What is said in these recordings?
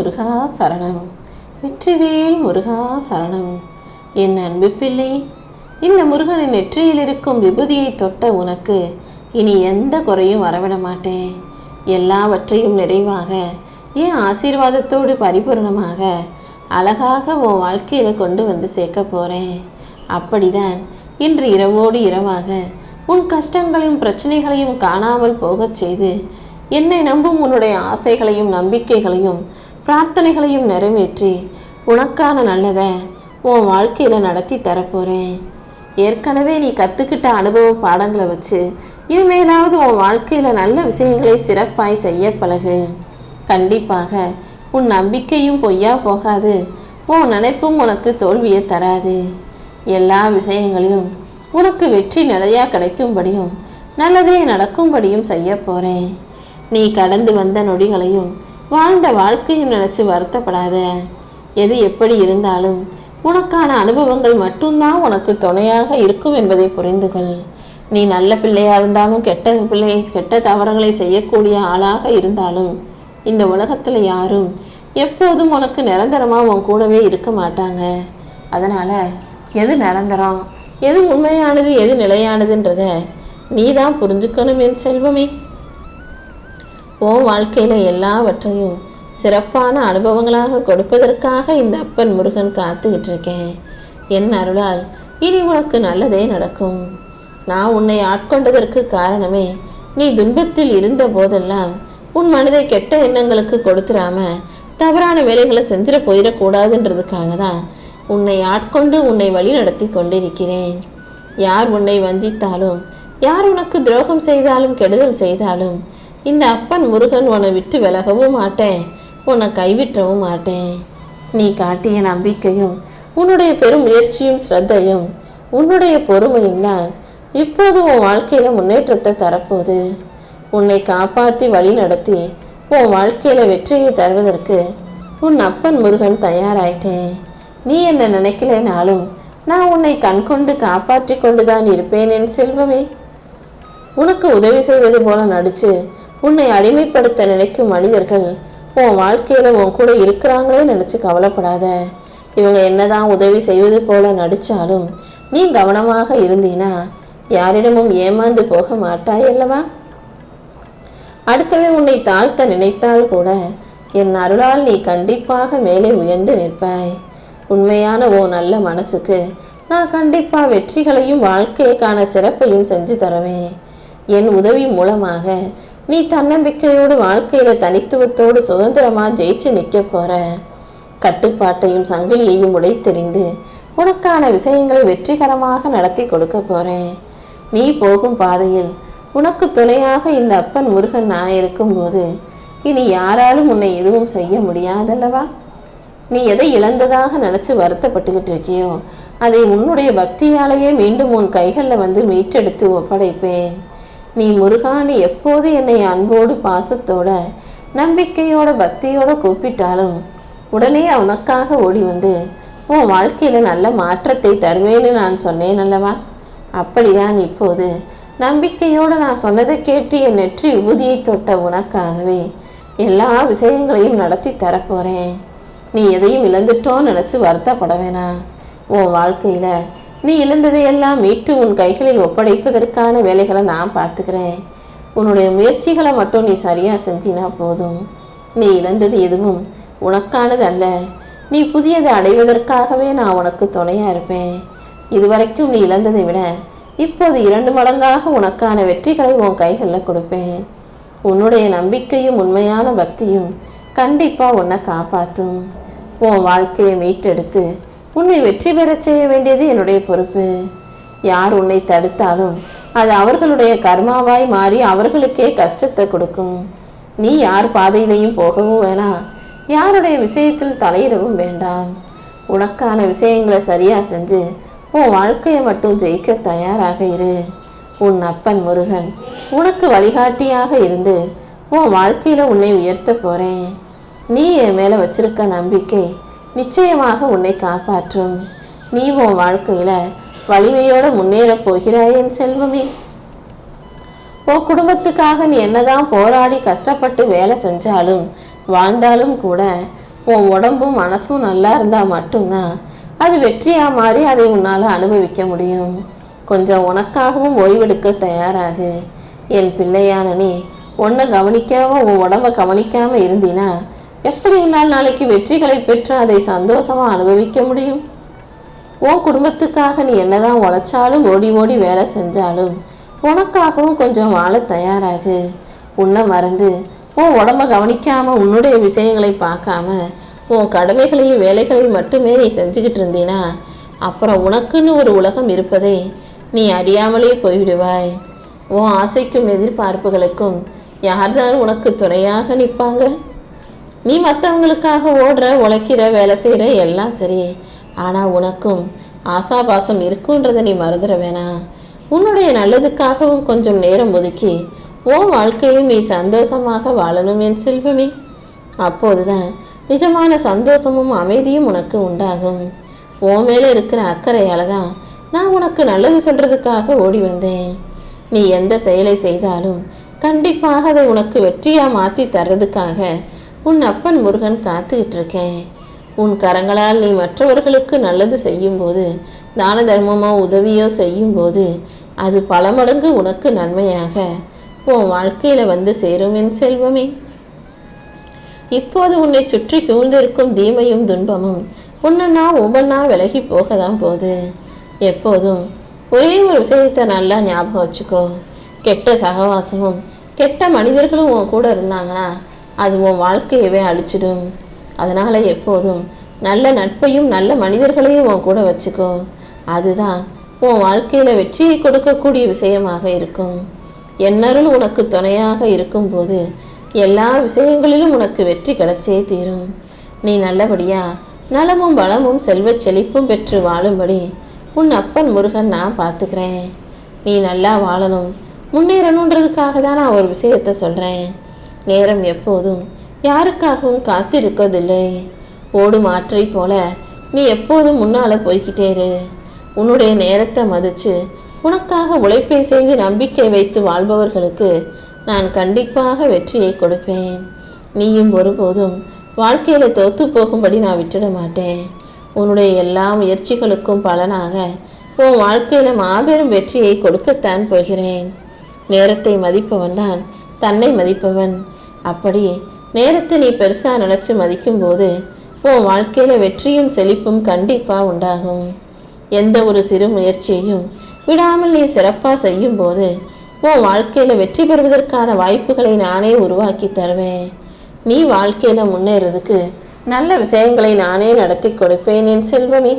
முருகா சரணம். வெற்றிவேல் முருகா சரணம். என் அன்பு பிள்ளை இந்த முருகனின் நெற்றியில் இருக்கும் விபூதியை தொட்ட உனக்கு இனி எந்த குறையும் வரவிட மாட்டேன். எல்லாவற்றையும் நிறைவாக என் ஆசீர்வாதத்தோடு பரிபூரணமாக அழகாக உன் வாழ்க்கையில கொண்டு வந்து சேர்க்க போகிறேன் அப்படிதான் இன்று இரவோடு இரவாக உன் கஷ்டங்களையும் பிரச்சனைகளையும் காணாமல் போகச் செய்து என்னை நம்பும் உன்னுடைய ஆசைகளையும் நம்பிக்கைகளையும் பிரார்த்தனைகளையும் நிறைவேற்றி உனக்கான நல்லதை உன் வாழ்க்கையில் நடத்தி தரப்போகிறேன் ஏற்கனவே நீ கற்றுக்கிட்ட அனுபவ பாடங்களை வச்சு இனிமேலாவது உன் வாழ்க்கையில் நல்ல விஷயங்களை சிறப்பாய் செய்ய பழகு. கண்டிப்பாக உன் நம்பிக்கையும் பொய்யா போகாது. உன் நினைப்பும் உனக்கு தோல்வியை தராது. எல்லா விஷயங்களையும் உனக்கு வெற்றி நிலையா கிடைக்கும்படியும் நல்லதே நடக்கும்படியும் செய்ய போகிறேன் நீ கடந்து வந்த நொடிகளையும் வாழ்ந்த வாழ்க்கையை நினைச்சு வருத்தப்படாத. எது எப்படி இருந்தாலும் உனக்கான அனுபவங்கள் மட்டும்தான் உனக்கு துணையாக இருக்கும் என்பதை புரிந்து கொள். நீ நல்ல பிள்ளையா இருந்தாலும் கெட்ட பிள்ளை கெட்ட தவறுகளை செய்யக்கூடிய ஆளாக இருந்தாலும் இந்த உலகத்துல யாரும் எப்போதும் உனக்கு நிரந்தரமா உன் கூடவே இருக்க மாட்டாங்க. அதனால எது நிரந்தரம் எது உண்மையானது எது நிலையானதுன்றத நீ தான் புரிஞ்சுக்கணும் என் செல்வமே. உன் வாழ்க்கையில் எல்லாவற்றையும் சிறப்பான அனுபவங்களாக கொடுப்பதற்காக இந்த அப்பன் முருகன் காத்துக்கிட்டு இருக்கேன் என் அருளால் இனி உனக்கு நல்லதே நடக்கும். நான் உன்னை ஆட்கொண்டதற்கு காரணமே நீ துன்பத்தில் இருந்த போதெல்லாம் உன் மனதை கெட்ட எண்ணங்களுக்கு கொடுத்துடாம தவறான வேலைகளை செஞ்சிட போயிடக்கூடாதுன்றதுக்காக தான் உன்னை ஆட்கொண்டு உன்னை வழி நடத்தி கொண்டிருக்கிறேன். யார் உன்னை வஞ்சித்தாலும் யார் உனக்கு துரோகம் செய்தாலும் கெடுதல் செய்தாலும் இந்த அப்பன் முருகன் உன்னை விட்டு விலகவும் மாட்டேன். உன்னை கைவிட்டவும் மாட்டேன். நீ காட்டிய நம்பிக்கையும் உன்னுடைய பெரும் முயற்சியும் ஸ்ரத்தையும் உன்னுடைய பொறுமையும் தான் இப்போது உன் வாழ்க்கையில முன்னேற்றத்தை தரப்போகுது. உன்னை காப்பாற்றி வழி நடத்தி உன் வாழ்க்கையில வெற்றியை தருவதற்கு உன் அப்பன் முருகன் தயாராயிட்டேன். நீ என்ன நினைக்கலைனாலும் நான் உன்னை கண்கொண்டு காப்பாற்றி கொண்டுதான் இருப்பேன் என் செல்வமே. உனக்கு உதவி செய்வது போல நடிச்சு உன்னை அடிமைப்படுத்த நினைக்கும் மனிதர்கள் உன் வாழ்க்கையில உன் கூட இருக்கிறாங்களே நினைச்சு கவலைப்படாத. இவங்க என்னதான் உதவி செய்வது போல நடிச்சாலும் நீ கவனமாக இருந்தீனா யாரிடமும் ஏமாந்து போக மாட்டாய் அல்லவா? அடுத்தவன் உன்னை தாழ்த்த நினைத்தால் கூட என் அருளால் நீ கண்டிப்பாக மேலே உயர்ந்து நிற்பாய். உண்மையான ஓ நல்ல மனசுக்கு நான் கண்டிப்பா வெற்றிகளையும் வாழ்க்கைக்கான சிறப்பையும் செஞ்சு தருவேன். என் உதவி மூலமாக நீ தன்னம்பிக்கையோடு வாழ்க்கையில தனித்துவத்தோடு சுதந்திரமா ஜெயிச்சு நிக்க போற. கட்டுப்பாட்டையும் சங்கிலியையும் உடைத்தெறிந்து உனக்கான விஷயங்களை வெற்றிகரமாக நடத்தி கொடுக்க போறேன். நீ போகும் பாதையில் உனக்கு துணையாக இந்த அப்பன் முருகன் நான் இருக்கும்போது இனி யாராலும் உன்னை எதுவும் செய்ய முடியாதல்லவா? நீ எதை இழந்ததாக நினைச்சு வருத்தப்பட்டுக்கிட்டு இருக்கியோ அதை உன்னுடைய பக்தியாலேயே மீண்டும் உன் கைகளில் வந்து மீட்டெடுத்து ஒப்படைப்பேன். நீ முருகா எப்போது என்னை அன்போடு பாசத்தோட நம்பிக்கையோட பக்தியோட கூப்பிட்டாலும் உடனே உனக்காக ஓடி வந்து உன் வாழ்க்கையில் நல்ல மாற்றத்தை தருவேன்னு நான் சொன்னேன் அல்லவா? அப்படிதான் இப்போது நம்பிக்கையோட நான் சொன்னதை கேட்டு என் நெற்றி விபூதியை தொட்ட உனக்காகவே எல்லா விஷயங்களையும் நடத்தி தரப்போகிறேன் நீ எதையும் இழந்துட்டோன்னு நினச்சி வருத்தப்பட வேணாம். உன் வாழ்க்கையில் நீ இழந்ததையெல்லாம் மீட்டு உன் கைகளில் ஒப்படைப்பதற்கான வேலைகளை நான் பார்த்துக்கிறேன். உன்னுடைய முயற்சிகளை மட்டும் நீ சரியாக செஞ்சினா போதும். நீ இழந்தது எதுவும் உனக்கானது அல்ல. நீ புதியதை அடைவதற்காகவே நான் உனக்கு துணையாக இருப்பேன். இதுவரைக்கும் நீ இழந்ததை விட இப்போது இரண்டு மடங்காக உனக்கான வெற்றிகளை உன் கைகளில் கொடுப்பேன். உன்னுடைய நம்பிக்கையும் உண்மையான பக்தியும் கண்டிப்பாக உன்னை காப்பாற்றும் உன் வாழ்க்கையை மீட்டெடுத்து உன்னை வெற்றி பெறச் செய்ய வேண்டியது என்னுடைய பொறுப்பு. யார் உன்னை தடுத்தாலும் அது அவர்களுடைய கர்மாவாய் மாறி அவர்களுக்கே கஷ்டத்தை கொடுக்கும். நீ யார் பாதையிலையும் போகவும் வேணாம் யாருடைய விஷயத்தில் தலையிடவும் வேண்டாம். உனக்கான விஷயங்களை சரியா செஞ்சு உன் வாழ்க்கையை மட்டும் ஜெயிக்க தயாராக இரு. உன் அப்பன் முருகன் உனக்கு வழிகாட்டியாக இருந்து உன் வாழ்க்கையில உன்னை உயர்த்த போறேன். நீ என் மேல வச்சிருக்க நம்பிக்கை நிச்சயமாக உன்னை காப்பாற்றும். நீ உன் வாழ்க்கையில வலிமையோட முன்னேறப் போகிறாய் என் செல்வமே. உன் குடும்பத்துக்காக நீ என்னதான் போராடி கஷ்டப்பட்டு வேலை செஞ்சாலும் வாழ்ந்தாலும் கூட உன் உடம்பும் மனசும் நல்லா இருந்தா மட்டும்தான் அது வெற்றியா மாறி அதை உன்னால அனுபவிக்க முடியும். கொஞ்சம் உனக்காகவும் ஓய்வெடுக்க தயாராகு. என் பிள்ளையான நீ உன்னை கவனிக்காம உன் உடம்ப கவனிக்காம இருந்தினா எப்படி உன்னால் நாளைக்கு வெற்றிகளை பெற்று அதை சந்தோஷமா அனுபவிக்க முடியும்? உன் குடும்பத்துக்காக நீ என்னதான் உழைச்சாலும் ஓடி ஓடி வேலை செஞ்சாலும் உனக்காகவும் கொஞ்சம் வாழ தயாராகு. உன்னை மறந்து உன் உடம்ப கவனிக்காம உன்னுடைய விஷயங்களை பார்க்காம உன் கடமைகளையும் வேலைகளையும் மட்டுமே நீ செஞ்சுக்கிட்டு இருந்தீனா அப்புறம் உனக்குன்னு ஒரு உலகம் இருப்பதை நீ அறியாமலே போய்விடுவாய். உன் ஆசைக்கும் எதிர்பார்ப்புகளுக்கும் யார்தான் உனக்கு துணையாக நிற்பாங்க? நீ மற்றவங்களுக்காக ஓடுற உழைக்கிற வேலை செய்கிற எல்லாம் சரி. ஆனால் உனக்கும் ஆசாபாசம் இருக்குன்றதை நீ மறந்துட வேணாம். உன்னுடைய நல்லதுக்காகவும் கொஞ்சம் நேரம் ஒதுக்கி உன் வாழ்க்கையும் நீ சந்தோஷமாக வாழணும் என் செல்வமே. அப்போதுதான் நிஜமான சந்தோஷமும் அமைதியும் உனக்கு உண்டாகும். உன் மேலே இருக்கிற அக்கறையால் தான் நான் உனக்கு நல்லது சொல்கிறதுக்காக ஓடி வந்தேன். நீ எந்த செயலை செய்தாலும் கண்டிப்பாக அதை உனக்கு வெற்றியாக மாற்றி தர்றதுக்காக உன் அப்பன் முருகன் காத்துக்கிட்டு இருக்கேன் உன் கரங்களால் நீ மற்றவர்களுக்கு நல்லது செய்யும்போது தான தர்மமோ உதவியோ செய்யும்போது அது பல மடங்கு உனக்கு நன்மையாக. உன் வாழ்க்கையில் வந்து சேரும் என் செல்வமே. இப்போது உன்னை சுற்றி சூழ்ந்திருக்கும் தீமையும் துன்பமும் உன்னன்னா ஒவ்வொன்னா விலகி போக தான் போகுது. எப்போதும் ஒரே ஒரு விஷயத்தை நல்லா ஞாபகம் வச்சுக்கோ. கெட்ட சகவாசமும் கெட்ட மனிதர்களும் உன் கூட இருந்தாங்கன்னா அது உன் வாழ்க்கையவே அழிச்சிடும். அதனால் எப்போதும் நல்ல நட்பையும் நல்ல மனிதர்களையும் உன் கூட வச்சுக்கோ. அதுதான் உன் வாழ்க்கையில் வெற்றியை கொடுக்கக்கூடிய விஷயமாக இருக்கும். என்னருள் உனக்கு துணையாக இருக்கும்போது எல்லா விஷயங்களிலும் உனக்கு வெற்றி கிடைச்சே தீரும். நீ நல்லபடியா நலமும் வளமும் செல்வச் செழிப்பும் பெற்று வாழும்படி உன் அப்பன் முருகன் நான் பார்த்துக்கிறேன். நீ நல்லா வாழணும். முன்னேறணுன்றதுக்காக தான் நான் ஒரு விஷயத்த சொல்கிறேன் நேரம் எப்போதும் யாருக்காகவும் காத்திருக்கதில்லை. ஓடும் ஆற்றை போல நீ எப்போதும் முன்னால போய்க்கிட்டே இரு. உன்னுடைய நேரத்தை மதிச்சு உனக்காக உழைப்பை செய்து நம்பிக்கை வைத்து வாழ்பவர்களுக்கு நான் கண்டிப்பாக வெற்றியை கொடுப்பேன். நீயும் ஒருபோதும் வாழ்க்கையில தோத்து போகும்படி நான் விட்டுட மாட்டேன். உன்னுடைய எல்லா முயற்சிகளுக்கும் பலனாக உன் வாழ்க்கையில மாபெரும் வெற்றியை கொடுக்கத்தான் போகிறேன். நேரத்தை மதிப்பவன் தான் தன்னை மதிப்பவன். அப்படி நேரத்தை நீ பெருசா நினைச்சு மதிக்கும் போது உன் வாழ்க்கையில வெற்றியும் செழிப்பும் கண்டிப்பா உண்டாகும். எந்த ஒரு சிறு முயற்சியையும் விடாமல் நீ சிறப்பா செய்யும் போது உன் வாழ்க்கையில வெற்றி பெறுவதற்கான வாய்ப்புகளை நானே உருவாக்கி தருவேன். நீ வாழ்க்கையில முன்னேறதுக்கு நல்ல விஷயங்களை நானே நடத்தி கொடுப்பேன் என் செல்வமே.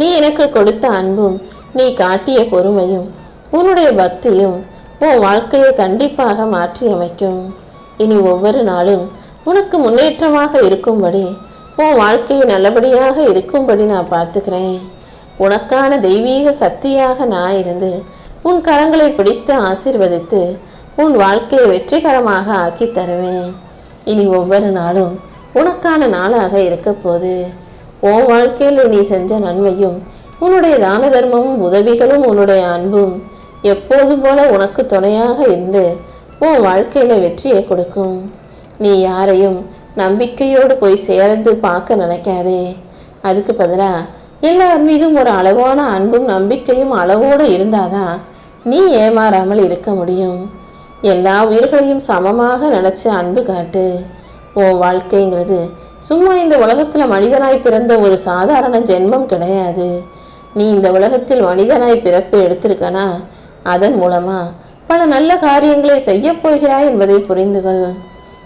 நீ எனக்கு கொடுத்த அன்பும் நீ காட்டிய பொறுமையும் உன்னுடைய பக்தியும் உன் வாழ்க்கையை கண்டிப்பாக மாற்றி அமைக்கும் இனி ஒவ்வொரு நாளும் உனக்கு முன்னேற்றமாக இருக்கும்படி உன் வாழ்க்கையை நல்லபடியாக இருக்கும்படி நான் பார்த்துக்கிறேன். உனக்கான தெய்வீக சக்தியாக நான் இருந்து உன் கரங்களை பிடித்து ஆசீர்வதித்து உன் வாழ்க்கையை வெற்றிகரமாக ஆக்கி தருவேன். இனி ஒவ்வொரு நாளும் உனக்கான நாளாக இருக்க போது உன் வாழ்க்கையில் நீ செஞ்ச நன்மையும் உன்னுடைய தான தர்மமும் உதவிகளும் உன்னுடைய அன்பும் எப்போது போல உனக்கு துணையாக இருந்து உன் வாழ்க்கையில வெற்றியை கொடுக்கும். நீ யாரையும் நம்பிக்கையோடு போய் சேர்ந்து பார்க்க நினைக்காதே. அதுக்கு பதிலா எல்லார் மீதும் ஒரு அளவான அன்பும் நம்பிக்கையும் அளவோடு இருந்தாதான் நீ ஏமாறாமல் இருக்க முடியும். எல்லா உயிர்களையும் சமமாக நினைச்சு அன்பு காட்டு. உன் வாழ்க்கைங்கிறது சும்மா இந்த உலகத்துல மனிதனாய் பிறந்த ஒரு சாதாரண ஜென்மம் கிடையாது. நீ இந்த உலகத்தில் மனிதனாய் பிறப்பு எடுத்திருக்கனா? அதன் மூலமா பல நல்ல காரியங்களை செய்ய போகிறாய் என்பதை புரிந்துகள்.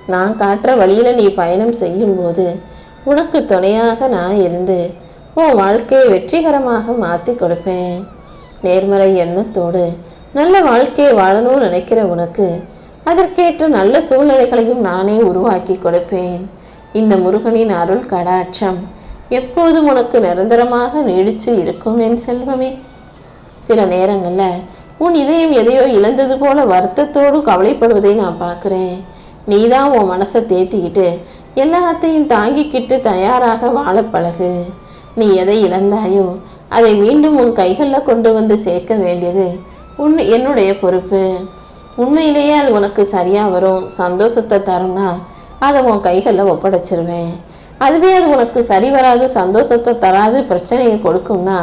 நான் காட்டுற வழியில நீ பயணம் செய்யும் போது உனக்கு துணையாக நான் இருந்து உன் வாழ்க்கையை வெற்றிகரமாக மாத்தி கொடுப்பேன். நேர்மறை எண்ணத்தோடு நல்ல வாழ்க்கையை வாழணும்னு நினைக்கிற உனக்கு அதற்கேற்ற நல்ல சூழ்நிலைகளையும் நானே உருவாக்கி கொடுப்பேன். இந்த முருகனின் அருள் கடாட்சம் எப்போதும் உனக்கு நிரந்தரமாக நீடிச்சு இருக்கும் என் செல்வமே. சில நேரங்களில் உன் இதயம் எதையோ இழந்தது போல வருத்தத்தோடு கவலைப்படுவதை நான் பார்க்குறேன். நீதான் உன் மனசை தேத்திக்கிட்டு எல்லாத்தையும் தாங்கிக்கிட்டு தயாராக வாழ பழகு. நீ எதை இழந்தாயோ அதை மீண்டும் உன் கைகளில் கொண்டு வந்து சேர்க்க வேண்டியது உன் என்னுடைய பொறுப்பு. உண்மையிலேயே அது உனக்கு சரியாக வரும். சந்தோஷத்தை தரும்னா அதை உன் கைகளில் ஒப்படைச்சிருவேன். அதுவே அது உனக்கு சரி வராது சந்தோஷத்தை தராது பிரச்சனையை கொடுக்கும்னா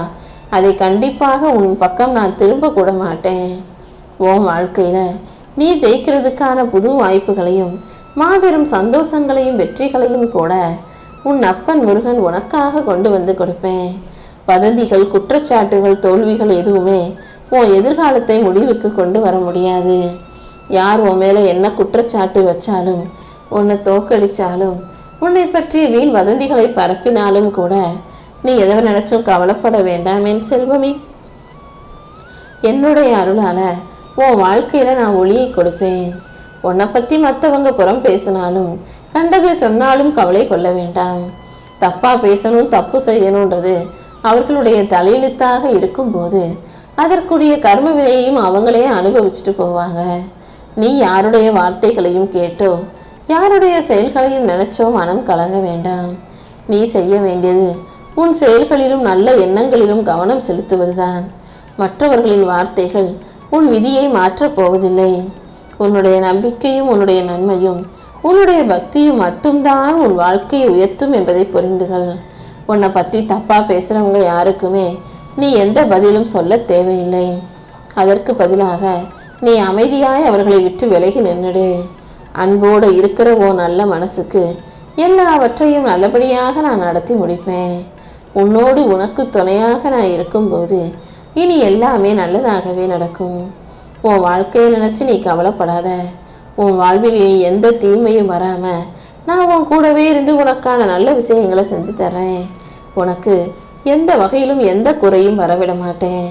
அதை கண்டிப்பாக உன் பக்கம் நான் திரும்ப கூட மாட்டேன். உன் வாழ்க்கையில நீ ஜெயிக்கிறதுக்கான புது வாய்ப்புகளையும் மாபெரும் சந்தோஷங்களையும் வெற்றிகளையும் கூட உன் அப்பன் முருகன் உனக்காக கொண்டு வந்து கொடுப்பேன். வதந்திகள் குற்றச்சாட்டுகள் தோல்விகள் எதுவுமே உன் எதிர்காலத்தை முடிவுக்கு கொண்டு வர முடியாது. யார் உன் மேலே என்ன குற்றச்சாட்டு வச்சாலும் உன்னை தோக்கடிச்சாலும் உன்னை பற்றிய வீண் வதந்திகளை பரப்பினாலும் கூட நீ எதை நினைச்சும் கவலைப்பட வேண்டாம் என் செல்வமே. என்னுடைய அருளால உன் வாழ்க்கையில நான் ஒளியை கொடுப்பேன். உன்னை பத்தி மத்தவங்க புறம் பேசினாலும் கண்டதை சொன்னாலும் கவலை கொள்ள வேண்டாம். தப்பா பேசணும் தப்பு செய்யணுன்றது அவர்களுடைய தலையெழுத்தாக இருக்கும்போது அதற்குரிய கர்ம வினையையும் அவங்களே அனுபவிச்சுட்டு போவாங்க. நீ யாருடைய வார்த்தைகளையும் கேட்டோ யாருடைய செயல்களையும் நினைச்சோ மனம் கலங்க வேண்டாம். நீ செய்ய வேண்டியது உன் செயல்களிலும் நல்ல எண்ணங்களிலும் கவனம் செலுத்துவதுதான். மற்றவர்களின் வார்த்தைகள் உன் விதியை மாற்றப் போவதில்லை. உன்னுடைய நம்பிக்கையும் உன்னுடைய நன்மையும் உன்னுடைய பக்தியும் மட்டும்தான் உன் வாழ்க்கையை உயர்த்தும் என்பதை புரிந்துகள். உன்னை பற்றி தப்பாக பேசுகிறவங்க யாருக்குமே நீ எந்த பதிலும் சொல்ல தேவையில்லை. அதற்கு பதிலாக நீ அமைதியாய் அவர்களை விட்டு விலகி நின்றுடு அன்போடு இருக்கிற ஓ நல்ல மனசுக்கு எல்லாவற்றையும் நல்லபடியாக நான் நடத்தி முடிப்பேன். உன்னோடு உனக்கு துணையாக நான் இருக்கும்போது இனி எல்லாமே நல்லதாகவே நடக்கும். உன் வாழ்க்கையை நினைச்சு நீ கவலைப்படாத. உன் வாழ்வில் இனி எந்த தீமையும் வராம நான் உன் கூடவே இருந்து உனக்கான நல்ல விஷயங்களை செஞ்சு தர்றேன். உனக்கு எந்த வகையிலும் எந்த குறையும் வரவிட மாட்டேன்.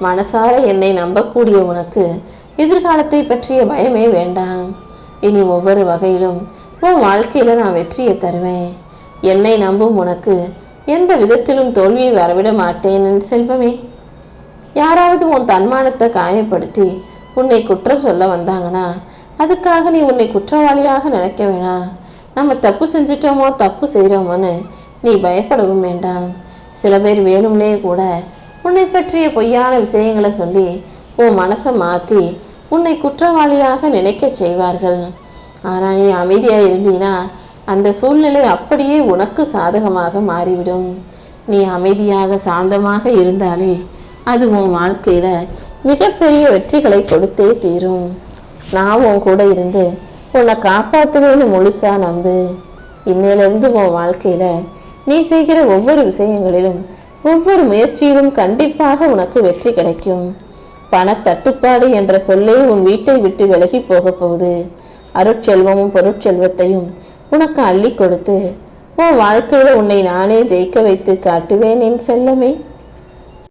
மனசார என்னை நம்பக்கூடிய உனக்கு எதிர்காலத்தை பற்றிய பயமே வேண்டாம். இனி ஒவ்வொரு வகையிலும் உன் வாழ்க்கையில நான் வெற்றியை தருவேன். என்னை நம்பும் உனக்கு எந்த விதத்திலும் தோல்வியை வரவிட மாட்டேன் என் செல்வமே. யாராவது உன் தன்மானத்தை காயப்படுத்தி உன்னை குற்றம் சொல்ல வந்தாங்கன்னா அதுக்காக நீ உன்னை குற்றவாளியாக நினைக்க வேணாம். நம்ம தப்பு செஞ்சிட்டோமோ தப்பு செய்கிறோமோன்னு நீ பயப்படவும் வேண்டாம். சில பேர் வேணும்னே கூட உன்னை பற்றிய பொய்யான விஷயங்களை சொல்லி உன் மனசை மாற்றி உன்னை குற்றவாளியாக நினைக்க செய்வார்கள். ஆனால் நீ அமைதியாக இருந்தீன்னா அந்த சூழ்நிலை அப்படியே உனக்கு சாதகமாக மாறிவிடும். நீ அமைதியாக சாந்தமாக இருந்தாலே அது உன் வாழ்க்கையில மிகப்பெரிய வெற்றிகளை கொடுத்தே தீரும். நான் உன் கூட இருந்து உன்னை காப்பாற்றுவேன்னு முழுசா நம்பு. இன்னையிலிருந்து உன் வாழ்க்கையில நீ செய்கிற ஒவ்வொரு விஷயங்களிலும் ஒவ்வொரு முயற்சியிலும் கண்டிப்பாக உனக்கு வெற்றி கிடைக்கும். பணத்தட்டுப்பாடு என்ற சொல்லே உன் வீட்டை விட்டு விலகி போக போகுது. அருட்செல்வமும் பொருட்செல்வத்தையும் உனக்கு அள்ளி கொடுத்து உன் வாழ்க்கையில் உன்னை நானே ஜெயிக்க வைத்து காட்டுவேன் என் செல்லமே.